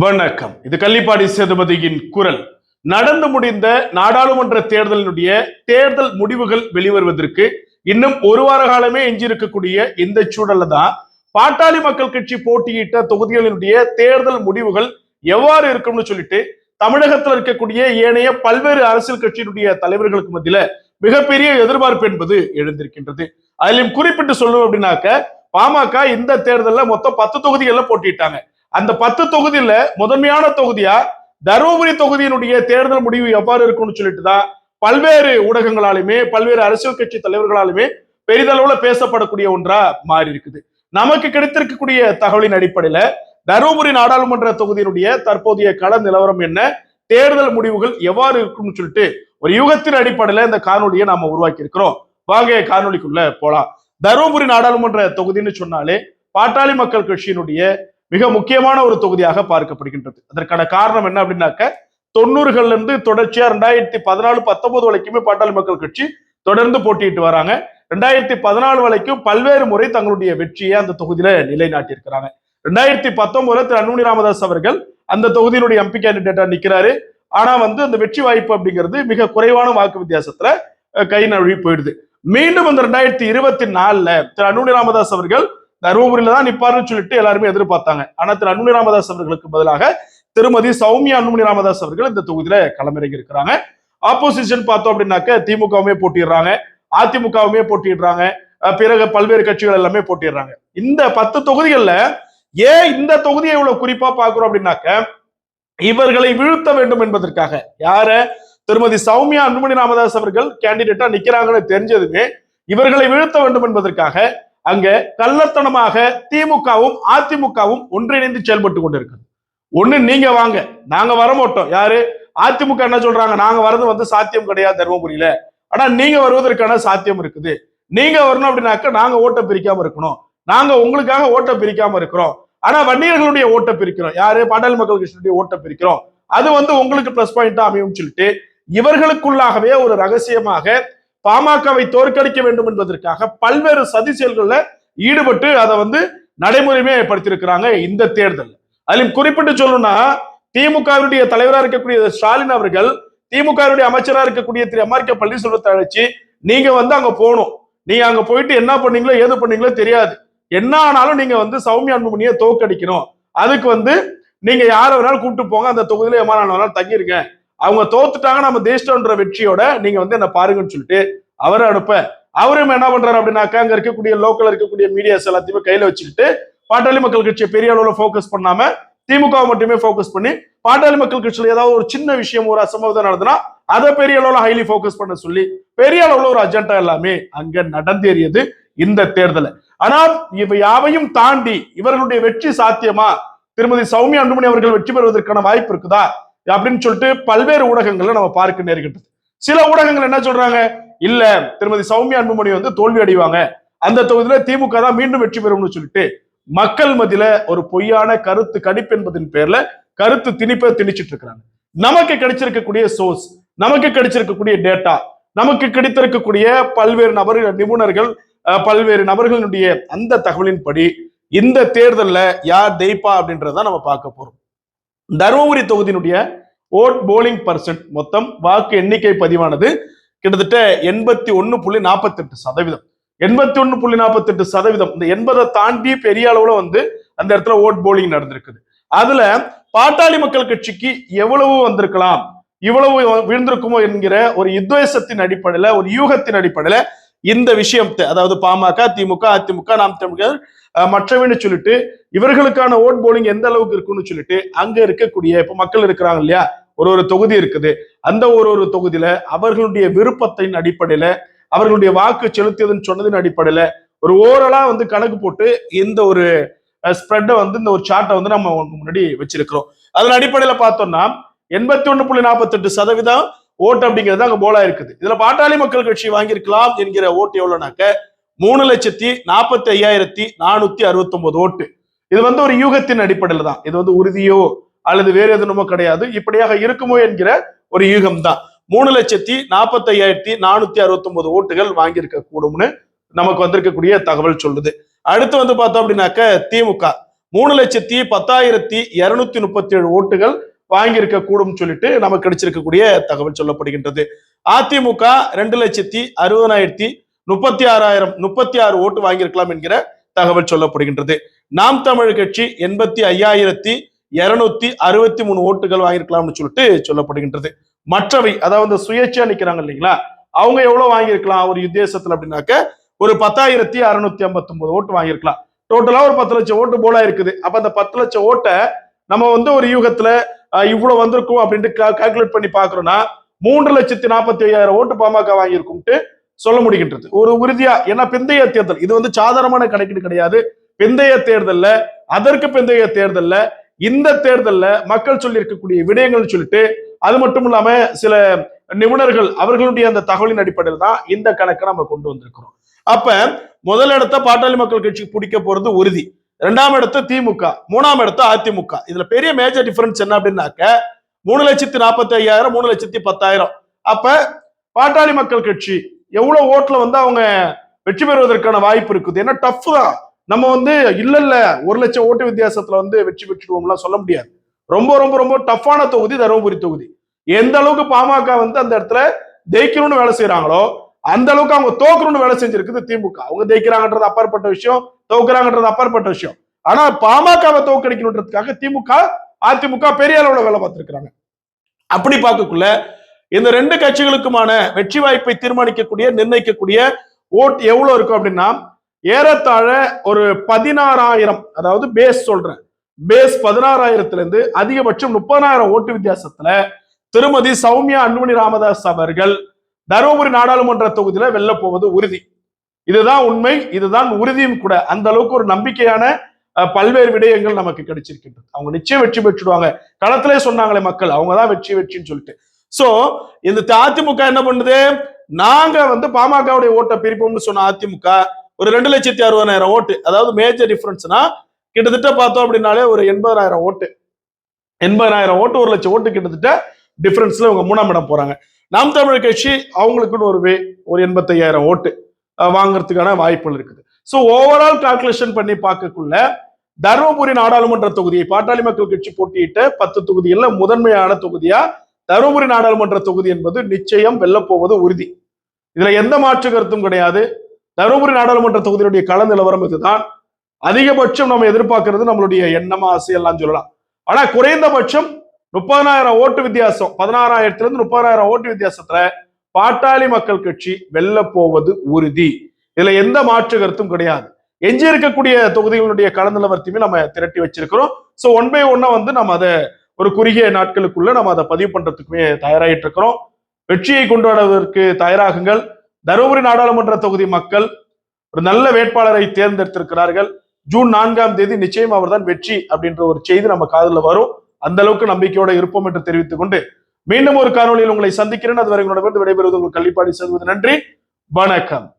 வணக்கம். இது கள்ளிப்பாடி சேதுபதியின் குரல். நடந்து முடிந்த நாடாளுமன்ற தேர்தலினுடைய தேர்தல் முடிவுகள் வெளிவருவதற்கு இன்னும் ஒரு வார காலமே எஞ்சியிருக்கக்கூடிய இந்த சூழல்ல தான் பாட்டாளி மக்கள் கட்சி போட்டியிட்ட தொகுதிகளினுடைய தேர்தல் முடிவுகள் எவ்வாறு இருக்கும்னு சொல்லிட்டு தமிழகத்தில் இருக்கக்கூடிய ஏனைய பல்வேறு அரசியல் கட்சியினுடைய தலைவர்களுக்கு மத்தியில மிகப்பெரிய எதிர்பார்ப்பு என்பது எழுந்திருக்கின்றது. அதிலும் குறிப்பிட்டு சொல்லணும் அப்படின்னாக்க பாமக இந்த தேர்தலில் மொத்தம் பத்து தொகுதிகளில் போட்டியிட்டாங்க. அந்த பத்து தொகுதியில முதன்மையான தொகுதியா தருமபுரி தொகுதியினுடைய தேர்தல் முடிவு எவ்வாறு இருக்கும்னு சொல்லிட்டு தான் பல்வேறு ஊடகங்களாலுமே பல்வேறு அரசியல் கட்சி தலைவர்களாலுமே பெரிதளவுல பேசப்படக்கூடிய ஒன்றா மாறி இருக்குது. நமக்கு கிடைத்திருக்கக்கூடிய தகவலின் அடிப்படையில தருமபுரி நாடாளுமன்ற தொகுதியினுடைய தற்போதைய கள நிலவரம் என்ன தேர்தல் முடிவுகள் எவ்வாறு இருக்கும்னு சொல்லிட்டு ஒரு யுகத்தின் அடிப்படையில இந்த காணொலியை நாம உருவாக்கி இருக்கிறோம் வாங்க காணொலிக்குள்ள போலாம். தருமபுரி நாடாளுமன்ற தொகுதின்னு சொன்னாலே பாட்டாளி மக்கள் கட்சியினுடைய மிக முக்கியமான ஒரு தொகுதியாக பார்க்கப்படுகின்றது. அதற்கான காரணம் என்ன அப்படின்னாக்க தொண்ணூறுகள்ல இருந்து தொடர்ச்சியா ரெண்டாயிரத்தி பதினாலு பத்தொன்பது வரைக்குமே பாட்டாளி மக்கள் கட்சி தொடர்ந்து போட்டியிட்டு வராங்க. ரெண்டாயிரத்தி பதினாலு வரைக்கும் பல்வேறு முறை தங்களுடைய வெற்றியை அந்த தொகுதியில நிலைநாட்டியிருக்கிறாங்க. ரெண்டாயிரத்தி பத்தொன்பதுல திரு அன்புமணி ராமதாஸ் அவர்கள் அந்த தொகுதியினுடைய எம்பி கேண்டிடேட்டா நிக்கிறாரு. ஆனா வந்து அந்த வெற்றி வாய்ப்பு அப்படிங்கிறது மிக குறைவான வாக்கு வித்தியாசத்துல கை நழுவி போயிடுது. மீண்டும் அந்த ரெண்டாயிரத்தி இருபத்தி நாலுல திரு அன்புமணி ராமதாஸ் அவர்கள் தருமபுரியில தான் நிப்பாருன்னு சொல்லிட்டு எல்லாருமே எதிர்பார்த்தாங்க. ஆனா திரு அன்புமணி ராமதாஸ் அவர்களுக்கு பதிலாக திருமதி சௌமியா அன்புமணி ராமதாஸ் அவர்கள் இந்த தொகுதியில களமிறங்கி இருக்கிறாங்க. ஆப்போசிஷன் பார்த்தோம் அப்படின்னாக்க திமுகவுமே போட்டிடுறாங்க அதிமுகவுமே போட்டிடுறாங்க பிறகு பல்வேறு கட்சிகள் எல்லாமே போட்டிடுறாங்க இந்த பத்து தொகுதிகள்ல ஏன் இந்த தொகுதியை இவ்வளவு குறிப்பா பாக்குறோம் அப்படின்னாக்க இவர்களை வீழ்த்த வேண்டும் என்பதற்காக. யார? திருமதி சௌமியா அன்புமணி ராமதாஸ் அவர்கள் கேண்டிடேட்டா நிக்கிறாங்கன்னு தெரிஞ்சதுமே இவர்களை வீழ்த்த வேண்டும் என்பதற்காக அங்க கள்ளத்தனமாக திமுகவும் அதிமுகவும் ஒன்றிணைந்து செயல்பட்டு கொண்டிருக்கிறது. ஒண்ணு நீங்க வாங்க நாங்க வரமாட்டோம் யாரு? அதிமுக என்ன சொல்றாங்க? நாங்க வரது வந்து சாத்தியம் கிடையாது தருமபுரியில. ஆனா நீங்க வருவதற்கான சாத்தியம் இருக்குது. நீங்க வரணும் அப்படின்னாக்க நாங்க ஓட்டை பிரிக்காம இருக்கணும். நாங்க உங்களுக்காக ஓட்டை பிரிக்காம இருக்கிறோம். ஆனா வன்னியர்களுடைய ஓட்டை பிரிக்கிறோம். யாரு? பாட்டாளி மக்கள் கட்சியினுடைய ஓட்டை பிரிக்கிறோம். அது வந்து உங்களுக்கு பிளஸ் பாயிண்டா அமையும் சொல்லிட்டு இவர்களுக்குள்ளாகவே ஒரு ரகசியமாக பாமகவை தோற்கடிக்க வேண்டும் என்பதற்காக பல்வேறு சதி செயல்களில் ஈடுபட்டு அதை வந்து நடைமுறையுமே படுத்தியிருக்கிறாங்க இந்த தேர்தல். அதிலும் குறிப்பிட்டு சொல்லணும்னா திமுகவினுடைய தலைவராக இருக்கக்கூடிய ஸ்டாலின் அவர்கள் திமுகவினுடைய அமைச்சராக இருக்கக்கூடிய திரு எம் ஆர் கே பன்னீர்செல்வத்தை அழைச்சி நீங்க வந்து அங்க போகணும். நீங்க அங்க போயிட்டு என்ன பண்ணீங்களோ ஏது பண்ணீங்களோ தெரியாது. என்ன ஆனாலும் நீங்க வந்து சௌமியா அன்புமணியை தோற்கடிக்கணும். அதுக்கு வந்து நீங்க யாரை வேணாலும் கூப்பிட்டு போங்க. அந்த தொகுதியில எம்மா வேணாலும் தங்கியிருக்கேன். அவங்க தோத்துட்டாங்க நம்ம தேஷ்டன்ற வெற்றியோட நீங்க வந்து என்ன பாருங்கன்னு சொல்லிட்டு அவரை அனுப்ப. அவரும் என்ன பண்றாரு அப்படின்னாக்கா அங்க இருக்கக்கூடிய லோக்கல் இருக்கக்கூடிய மீடியாஸ் எல்லாத்தையுமே கையில வச்சுக்கிட்டு பாட்டாளி மக்கள் கட்சியை பெரிய அளவுல ஃபோக்கஸ் பண்ணாம திமுக மட்டுமே போக்கஸ் பண்ணி பாட்டாளி மக்கள் கட்சியில ஏதாவது ஒரு சின்ன விஷயம் ஒரு அசம்பவம் நடந்ததுன்னா அதை பெரிய அளவுல ஹைலி போக்கஸ் பண்ண சொல்லி பெரிய அளவுல ஒரு அஜெண்டா எல்லாமே அங்க நடந்தேறியது இந்த தேர்தல ஆனால் இவை யாவையும் தாண்டி இவர்களுடைய வெற்றி சாத்தியமா திருமதி சௌமியா அன்புமணி அவர்கள் வெற்றி பெறுவதற்கான வாய்ப்பு இருக்குதா? அப்படின்னு சொல்லிட்டு பல்வேறு ஊடகங்கள்ல நம்ம பார்க்க நேர்கின்றது. சில ஊடகங்கள் என்ன சொல்றாங்க? இல்ல திருமதி சௌமியா அன்புமணி வந்து தோல்வி அடைவாங்க. அந்த தொகுதியில திமுக தான் மீண்டும் வெற்றி பெறும்னு சொல்லிட்டு மக்கள் மத்தியில ஒரு பொய்யான கருத்து கணிப்பு என்பதன் பேர்ல கருத்து திணிப்பை திணிச்சிட்டு இருக்கிறாங்க. நமக்கு கிடைச்சிருக்கக்கூடிய சோர்ஸ் நமக்கு கிடைச்சிருக்கக்கூடிய டேட்டா நமக்கு கிடைத்திருக்கக்கூடிய பல்வேறு நபர்கள் நிபுணர்கள் அஹ், பல்வேறு நபர்களுடைய அந்த தகவலின்படி இந்த தேர்தல்ல யார் ஜெயிப்பா அப்படின்றத நம்ம பார்க்க போறோம். தருமபுரி தொகுதியினுடைய ஓட் போலிங் பர்சன்ட் மொத்தம் வாக்கு எண்ணிக்கை பதிவானது கிட்டத்தட்ட எண்பத்தி ஒன்னு புள்ளி நாற்பத்தெட்டு சதவீதம். எண்பத்தி ஒன்னு புள்ளி நாற்பத்தெட்டு சதவீதம். இந்த எண்பதை தாண்டி பெரிய அளவுல வந்து அந்த இடத்துல ஓட் போலிங் நடந்திருக்குது. அதுல பாட்டாளி மக்கள் கட்சிக்கு எவ்வளவு வந்திருக்கலாம் இவ்வளவு விழுந்திருக்குமோ என்கிற ஒரு யுத்தேசத்தின் அடிப்படையில ஒரு யூகத்தின் அடிப்படையில இந்த விஷயத்தை அதாவது பாமக திமுக அதிமுக நாம் தமிழர் மற்றவன்னு சொல்லிட்டு இவர்களுக்கான ஓட் போலிங் எந்த அளவுக்கு இருக்குன்னு சொல்லிட்டு அங்க இருக்கக்கூடிய இப்ப மக்கள் இருக்கிறாங்க இல்லையா? ஒரு ஒரு தொகுதி இருக்குது. அந்த ஒரு ஒரு தொகுதியில அவர்களுடைய விருப்பத்தின் அடிப்படையில அவர்களுடைய வாக்கு செலுத்தியதுன்னு சொன்னதின் அடிப்படையில ஒரு ஓரலா வந்து கணக்கு போட்டு இந்த ஒரு ஸ்ப்ரெட்டை வந்து இந்த ஒரு சார்ட்டை வந்து நம்ம உங்களுக்கு முன்னாடி வச்சிருக்கிறோம். அதன் அடிப்படையில பார்த்தோம்னா எண்பத்தி ஒன்று புள்ளி நாற்பத்தெட்டு சதவீதம் ஓட்டு அப்படிங்கிறது அங்க போலா இருக்குது. இதுல பாட்டாளி மக்கள் கட்சி வாங்கியிருக்கலாம் என்கிற ஓட்டு எவ்வளவுனாக்க மூணு லட்சத்தி நாற்பத்தி ஐயாயிரத்தி நானூத்தி அறுபத்தி ஒன்பது ஓட்டு. இது வந்து ஒரு யூகத்தின் அடிப்படையில் தான். இது வந்து உறுதியோ அல்லது வேறு எதுனமோ கிடையாது. இப்படியாக இருக்குமோ என்கிற ஒரு யூகம் தான் மூணு லட்சத்தி நாற்பத்தி ஐயாயிரத்தி நானூத்தி அறுபத்தி ஒன்பது ஓட்டுகள் வாங்கியிருக்க கூடும்னு நமக்கு வந்திருக்கக்கூடிய தகவல் சொல்லுது. அடுத்து வந்து பார்த்தோம் அப்படின்னாக்க திமுக. மூணு லட்சத்தி பத்தாயிரத்தி இருநூத்தி முப்பத்தி ஏழு ஓட்டுகள் வாங்கியிருக்க கூடும் சொல்லிட்டு நமக்கு கிடைச்சிருக்கக்கூடிய தகவல் சொல்லப்படுகின்றது. அதிமுக ரெண்டு லட்சத்தி அறுபதாயிரத்தி முப்பத்தி ஆறாயிரம் முப்பத்தி ஆறு ஓட்டு வாங்கியிருக்கலாம் என்கிற தகவல் சொல்லப்படுகின்றது. நாம் தமிழ் கட்சி எண்பத்தி ஐயாயிரத்தி இருநூத்தி அறுபத்தி மூணு ஓட்டுகள் வாங்கியிருக்கலாம்னு சொல்லிட்டு சொல்லப்படுகின்றது. மற்றவை அதாவது சுயேட்சையா நிக்கிறாங்க இல்லைங்களா? அவங்க எவ்வளவு வாங்கியிருக்கலாம் ஒரு உத்தேசத்துல அப்படின்னாக்க ஒரு பத்தாயிரத்தி அறுநூத்தி ஐம்பத்தி ஒன்பது ஓட்டு வாங்கியிருக்கலாம். டோட்டலா ஒரு பத்து லட்சம் ஓட்டு போல இருக்குது. அப்ப அந்த பத்து லட்சம் ஓட்டை நம்ம வந்து ஒரு யூகத்துல இவ்வளவு வந்திருக்கும் அப்படின்ட்டு கால்குலேட் பண்ணி பாக்குறோம்னா மூன்று லட்சத்தி நாற்பத்தி ஐயாயிரம் ஓட்டு பாமக வாங்கியிருக்கும்ட்டு சொல்ல முடிகின்றது. ஒரு உறுதியா ஏன்னா பிந்தைய தேர்தல் இது வந்து சாதாரணமான கணக்கீடு கிடையாது. பிந்தைய தேர்தல்ல அதற்கு பிந்தைய தேர்தல்ல இந்த தேர்தல்ல மக்கள் சொல்லி இருக்கக்கூடிய விடயங்கள் சொல்லிட்டு அது மட்டும் இல்லாம சில நிபுணர்கள் அவர்களுடைய அந்த தகவலின் அடிப்படையில் தான் இந்த கணக்கை நம்ம கொண்டு வந்திருக்கிறோம். அப்ப முதலிடத்தை பாட்டாளி மக்கள் கட்சி பிடிக்க போறது உறுதி. ரெண்டாம் இடத்து திமுக மூணாம் இடத்த அதிமுக. இதுல பெரிய மேஜர் டிஃபரன்ஸ் என்ன அப்படின்னாக்க மூணு லட்சத்தி நாற்பத்தி ஐயாயிரம் மூணு லட்சத்தி பத்தாயிரம். அப்ப பாட்டாளி மக்கள் கட்சி எவ்வளவு ஓட்டுல வந்து அவங்க வெற்றி பெறுவதற்கான வாய்ப்பு இருக்குது? ஏன்னா டஃப் தான். நம்ம வந்து இல்ல இல்ல ஒரு லட்சம் ஓட்டு வித்தியாசத்துல வந்து வெற்றி பெற்றுடுவோம்லாம் சொல்ல முடியாது. ரொம்ப ரொம்ப ரொம்ப டஃப்பான தொகுதி தருமபுரி தொகுதி. எந்த அளவுக்கு பாமக வந்து அந்த இடத்துல ஜெயிக்கணும்னு வேலை செய்யறாங்களோ அந்த அளவுக்கு அவங்க தோக்கணும்னு வேலை செஞ்சிருக்குது திமுக. அவங்க ஜெயிக்கிறாங்கன்றது அப்பாற்பட்ட விஷயம். தோக்குறாங்கன்றது அப்பாற்பட்ட விஷயம். ஆனா பாமகவை தோக்கடிக்கணுன்றதுக்காக திமுக அதிமுக பெரிய அளவுல வேலை பார்த்திருக்கிறாங்க. அப்படி பார்க்கக்குள்ள இந்த ரெண்டு கட்சிகளுக்குமான வெற்றி வாய்ப்பை தீர்மானிக்கக்கூடிய நிர்ணயிக்கக்கூடிய ஓட் எவ்வளவு இருக்கும் அப்படின்னா ஏறத்தாழ ஒரு பதினாறாயிரம் அதாவது பேஸ் சொல்றேன். பேஸ் பதினாறாயிரத்துல இருந்து அதிகபட்சம் முப்பதாயிரம் ஓட்டு வித்தியாசத்துல திருமதி சௌமியா அன்புமணி ராமதாஸ் அவர்கள் தருமபுரி நாடாளுமன்ற தொகுதியில வெல்ல போவது உறுதி. இதுதான் உண்மை இதுதான் உறுதியும் கூட. அந்த அளவுக்கு ஒரு நம்பிக்கையான பல்வேறு விடயங்கள் நமக்கு கிடைச்சிருக்கின்றது. அவங்க நிச்சயம் வெற்றி பெற்றுடுவாங்க. களத்திலே சொன்னாங்களே மக்கள் அவங்க தான் வெற்றி வெற்றின்னு சொல்லிட்டு. சோ இந்த அதிமுக என்ன பண்ணுது? நாங்க வந்து பாமகவுடைய ஓட்டை பிரிப்போம்னு சொன்ன அதிமுக ஒரு ரெண்டு லட்சத்தி அறுபதாயிரம் ஓட்டு அதாவது மேஜர் டிஃபரன்ஸ்னா கிட்டத்தட்ட பார்த்தோம் அப்படின்னாலே ஒரு எண்பதாயிரம் ஓட்டு. எண்பதாயிரம் ஓட்டு ஒரு லட்சம் ஓட்டு கிட்டத்தட்ட டிஃபரன்ஸ்ல இவங்க மூணாம் இடம் போறாங்க. நாம் தமிழ் கட்சி அவங்களுக்குன்னு ஒரு வே ஒரு எண்பத்தையாயிரம் ஓட்டு. வாங்குறதுக்கான வாய்ப்புகள் இருக்குது. ஸோ ஓவரால் கால்குலேஷன் பண்ணி பார்க்கக்குள்ள தருமபுரி நாடாளுமன்ற தொகுதியை பாட்டாளி மக்கள் கட்சி போட்டியிட்ட பத்து தொகுதிகள்ல முதன்மையான தொகுதியா தருமபுரி நாடாளுமன்ற தொகுதி என்பது நிச்சயம் வெல்லப்போவது உறுதி. இதுல எந்த மாற்று கருத்தும் கிடையாது. தருமபுரி நாடாளுமன்ற தொகுதியினுடைய கள நிலவரம் இதுதான். அதிகபட்சம் நம்ம எதிர்பார்க்கறது நம்மளுடைய எண்ணம் ஆசையெல்லாம் சொல்லலாம். ஆனா குறைந்தபட்சம் முப்பதனாயிரம் ஓட்டு வித்தியாசம். பதினாறாயிரத்துல இருந்து முப்பதாயிரம் ஓட்டு வித்தியாசத்துல பாட்டாளி மக்கள் கட்சி வெல்ல போவது உறுதி. இதுல எந்த மாற்று கருத்தும் கிடையாது. எஞ்சி இருக்கக்கூடிய தொகுதிகளுடைய கள நிலவரத்தையுமே நம்ம திரட்டி வச்சிருக்கிறோம். சோ ஒன் பை ஒன்னா வந்து நம்ம அதை ஒரு குறுகிய நாட்களுக்குள்ள நம்ம அதை பதிவு பண்றதுக்குமே தயாராகிட்டு இருக்கிறோம். வெற்றியை கொண்டாடுவதற்கு தயாராகுங்கள். தருமபுரி நாடாளுமன்ற தொகுதி மக்கள் ஒரு நல்ல வேட்பாளரை தேர்ந்தெடுத்திருக்கிறார்கள். ஜூன் நான்காம் தேதி நிச்சயம் அவர்தான் வெற்றி அப்படின்ற ஒரு செய்தி நம்ம காதல வரும். அந்த அளவுக்கு நம்பிக்கையோட இருப்போம் என்று தெரிவித்துக் கொண்டு மீண்டும் ஒரு காணொலியில் உங்களை சந்திக்கிறேன். அதுவரை உங்களோட விடைபெறுவது உங்கள் கள்ளிப்பாடி செல்வது நன்றி. வணக்கம்.